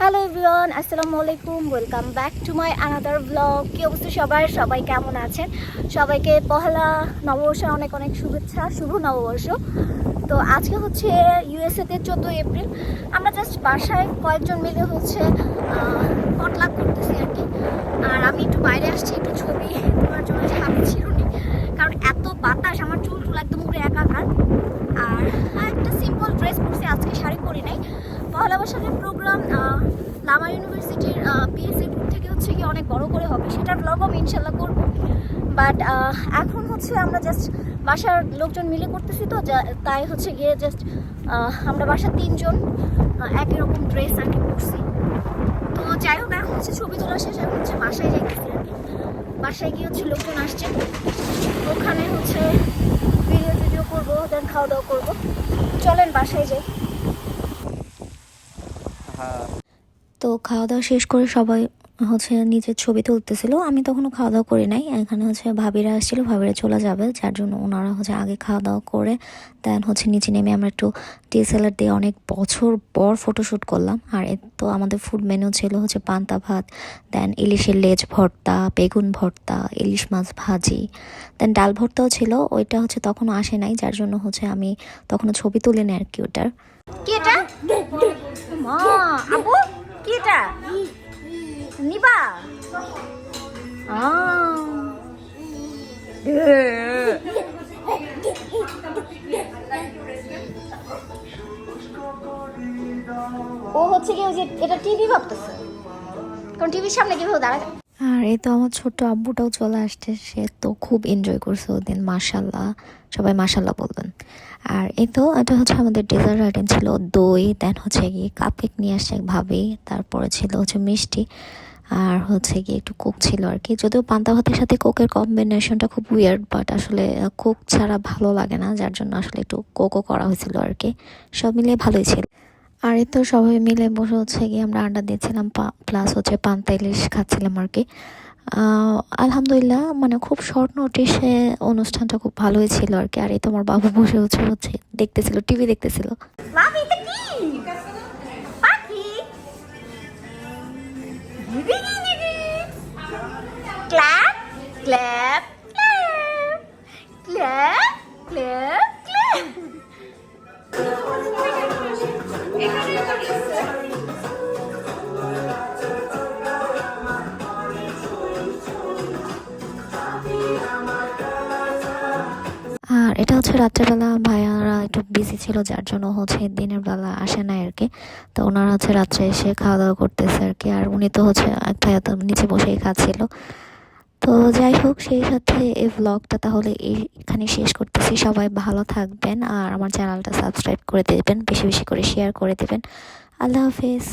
Hello everyone আসসালামু আলাইকুম welcome back to my another blog কি অবস্থা সবার? সবাই কেমন আছেন? সবাইকে পহেলা নববর্ষের অনেক অনেক শুভেচ্ছা, শুভ নববর্ষ। তো আজকে হচ্ছে ইউএসএতে চোদ্দোই এপ্রিল। আমরা জাস্ট বাসায় কয়েকজন মিলে হচ্ছে পটলাক করতেছি আর কি। আর আমি একটু বাইরে আসছি, একটু ছবি তোমার জন্য হাতে ছিল কারণ এত বাতাস, আমার চুল টুল একদম উড়ে একাকার। আর একটা সিম্পল ড্রেস পরছি, আজকে শাড়ি পরি নাই। পহেলা বৈশাখের প্রোগ্রাম লামা ইউনিভার্সিটির পিএসসি গ্রুপ থেকে হচ্ছে কি অনেক বড় করে হবে। সেটার ব্লগ আমি ইনশাল্লাহ করব। বাট এখন হচ্ছে আমরা জাস্ট বাসার লোকজন মিলে করতেছি তো তাই হচ্ছে গিয়ে জাস্ট আমরা বাসার তিনজন একই রকম ড্রেস আর কি পরছি তো যাই হোক, এখন হচ্ছে ছবি তোলা শেষ, এখন হচ্ছে বাসায় যাইতেছি আর কি। বাসায় গিয়ে হচ্ছে লোকজন আসছে। ওখানে হচ্ছে ভিডিও টিডিও করব দেন খাওয়া দাওয়া করব। চলেন বাসায় যাই। তো খাওয়া দাওয়া শেষ করে সবাই হচ্ছে নিজের ছবি তুলতেছিল। আমি তখনও খাওয়া দাওয়া করি নাই। এখানে হচ্ছে ভাবিরা আসছিল, ভাবিরা চলে যাবে। যার জন্য ওনারা হচ্ছে আগে খাওয়া দাওয়া করে দেন হচ্ছে নিচে নেমে আমরা একটু ডিএসএলআর দিয়ে অনেক বছর পর ফটোশ্যুট করলাম। আর তো আমাদের ফুড মেনু ছিল হচ্ছে পান্তা ভাত দেন ইলিশের লেজ ভর্তা, বেগুন ভর্তা, ইলিশ মাছ ভাজি দেন ডাল ভর্তাও ছিল। ওইটা হচ্ছে তখনও আসে নাই, যার জন্য হচ্ছে আমি তখনও ছবি তুলে নেই আর কি ওটার। মা কি? এটা? নিবা? ও হচ্ছে কি ওই যে এটা টিভি ভাবতেছে। কারণ টিভির সামনে কীভাবে দাঁড়ায়? আর এই তো আমার ছোট্ট আব্বুটাও চলে আসছে। সে তো খুব এনজয় করছে ওদিন মার্শাল্লাহ সবাই মার্শাল্লাহ বলবেন। আর এই তো, এটা হচ্ছে আমাদের ডেজার্ট আইটেম ছিল দই দেন হচ্ছে গিয়ে কাপ কেক নিয়ে আসছে এক ভাবি, তারপরে ছিল হচ্ছে মিষ্টি, আর হচ্ছে গিয়ে একটু কোক ছিল আর কি। যদিও পান্তা ভাতের সাথে কোকের কম্বিনেশনটা খুব উইয়ার্ড বাট আসলে কোক ছাড়া ভালো লাগে না, যার জন্য আসলে একটু কোকও করা হয়েছিল আর কি। সব মিলিয়ে ভালোই ছিল। আর তো সবাই মিলে বসে হচ্ছে গিয়ে আমরা আড্ডা দিয়েছিলাম প্লাস হচ্ছে পান্তা, ইলিশ খাচ্ছিলাম আর কি। আলহামদুলিল্লাহ মানে খুব শর্ট নোটিশে অনুষ্ঠানটা খুব ভালোই ছিল আর কি। আর এই তোমার বাবু বসে হচ্ছে হচ্ছে, দেখতেছিল টিভি দেখতেছিল। Clap clap clap. এটা হচ্ছে রাত্রেবেলা, ভাইয়ারা একটু বিজি ছিল, যার জন্য হচ্ছে দিনের বেলা আসে না আর কি। তো ওনারা হচ্ছে রাত্রে এসে খাওয়া দাওয়া করতেছে আর কি। আর উনি তো হচ্ছে এক ভাইয়া তো নিচে বসেই খাচ্ছিল। তো যাই হোক, সেই সাথে এই ব্লগটা তাহলে এখানে শেষ করতেছি। সবাই ভালো থাকবেন আর আমার চ্যানেলটা সাবস্ক্রাইব করে দেবেন, বেশি বেশি করে শেয়ার করে দেবেন। আল্লাহ হাফেজ।